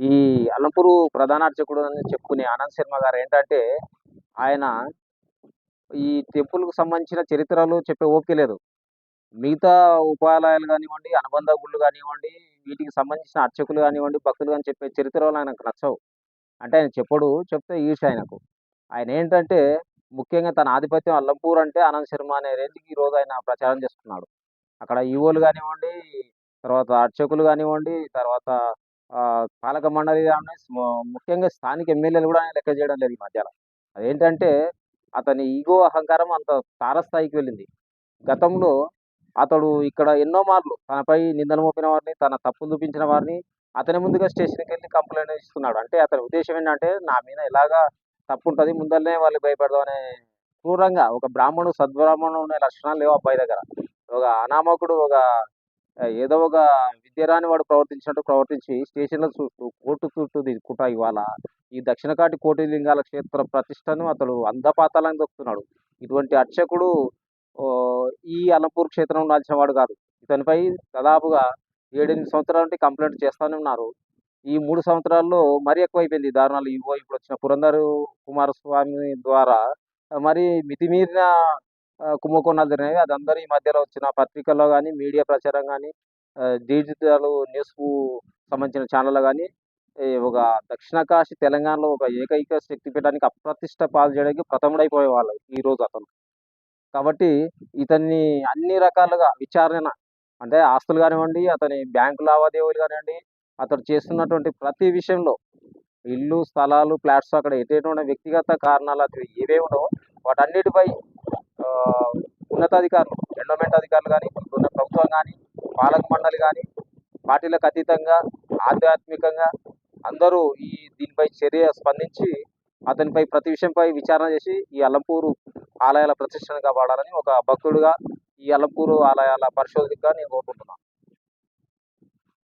ఈ అల్లంపూరు ప్రధానార్చకుడు అని చెప్పుకునే ఆనంద్ శర్మ గారు ఏంటంటే ఆయన ఈ టెంపుల్కు సంబంధించిన చరిత్రలు చెప్పే ఓకే లేదు. మిగతా ఉపాలయాలు కానివ్వండి అనుబంధ గుళ్ళు కానివ్వండి వీటికి సంబంధించిన అర్చకులు కానివ్వండి భక్తులు కానీ చెప్పే చరిత్రలు ఆయనకు నచ్చవు. అంటే ఆయన చెప్పడు చెప్తే ఈర్ష ఆయనకు. ఆయన ఏంటంటే ముఖ్యంగా తన ఆధిపత్యం అల్లంపూర్ అంటే ఆనంద్ శర్మ అనే రేంజ్కి ఈరోజు ఆయన ప్రచారం చేస్తున్నాడు. అక్కడ ఈవోలు కానివ్వండి తర్వాత అర్చకులు కానివ్వండి తర్వాత పాలక మండలి కానీ ముఖ్యంగా స్థానిక ఎమ్మెల్యేలు కూడా ఆయన లెక్క చేయడం లేదు ఈ మధ్యలో. అదేంటంటే అతని ఈగో అహంకారం అంత తారస్థాయికి వెళ్ళింది. గతంలో అతడు ఇక్కడ ఎన్నో మార్లు తనపై నిందలు మోపిన వారిని తన తప్పులు చూపించిన వారిని అతని ముందుగా స్టేషన్కి వెళ్ళి కంప్లైంట్ ఇస్తున్నాడు. అంటే అతని ఉద్దేశం ఏంటంటే నా మీద ఎలాగా తప్పు ఉంటుంది ముందరనే వాళ్ళు భయపడదాం అనే క్రూరంగా ఒక బ్రాహ్మణుడు సద్బ్రాహ్మణుడు ఉండే లక్షణాలు లేవు అబ్బాయి దగ్గర. ఒక అనామకుడు ఒక ఏదో ఒక విద్యరాని వాడు ప్రవర్తించినట్టు ప్రవర్తించి స్టేషన్ల చుట్టూ కోర్టు చుట్టూ దిక్కుంటా ఇవాళ. ఈ దక్షిణకాటి కోటిలింగాల క్షేత్ర ప్రతిష్టను అతడు అంధపాతాలని దొక్కుతున్నాడు. ఇటువంటి అర్చకుడు ఓ, ఈ అలంపూర్ క్షేత్రం ఉండాల్సిన వాడు కాదు. ఇతనిపై దాదాపుగా ఏడెనిమిది సంవత్సరాల నుండి కంప్లైంట్ చేస్తూనే ఉన్నారు. ఈ మూడు సంవత్సరాల్లో మరీ ఎక్కువైపోయింది దారుణాలు. ఇవో ఇప్పుడు వచ్చిన పురందరు కుమారస్వామి ద్వారా మరి మితిమీరిన కుంభకోణాలు జరిగినాయి. అది అందరూ ఈ మధ్యలో వచ్చిన పత్రికల్లో కానీ మీడియా ప్రచారం కానీ డిజిటల్ న్యూస్ సంబంధించిన ఛానల్లో కానీ ఒక దక్షిణ కాశీ తెలంగాణలో ఒక ఏకైక శక్తి పీఠానికి అప్రతిష్ట పాలు చేయడానికి ప్రథముడైపోయే వాళ్ళు ఈ రోజు అతను. కాబట్టి ఇతన్ని అన్ని రకాలుగా విచారణ అంటే ఆస్తులు కానివ్వండి అతని బ్యాంకు లావాదేవీలు కానివ్వండి అతడు చేస్తున్నటువంటి ప్రతి విషయంలో ఇల్లు స్థలాలు ఫ్లాట్స్ అక్కడ ఎటువంటి వ్యక్తిగత కారణాలు అవి ఏవే వాటన్నిటిపై ఉన్నతాధికారులు ఎండోమెంట్ అధికారులు కానీ ఉన్న ప్రభుత్వం కానీ పాలక మండలి కానీ పార్టీలకు అతీతంగా ఆధ్యాత్మికంగా అందరూ ఈ దీనిపై చర్య స్పందించి అతనిపై ప్రతి విషయంపై విచారణ చేసి ఈ అల్లంపూరు ఆలయాల ప్రతిష్టను కాపాడాలని ఒక భక్తుడిగా ఈ అల్లంపూరు ఆలయాల పరిశోధకుగా నేను కోరుకుంటున్నాను.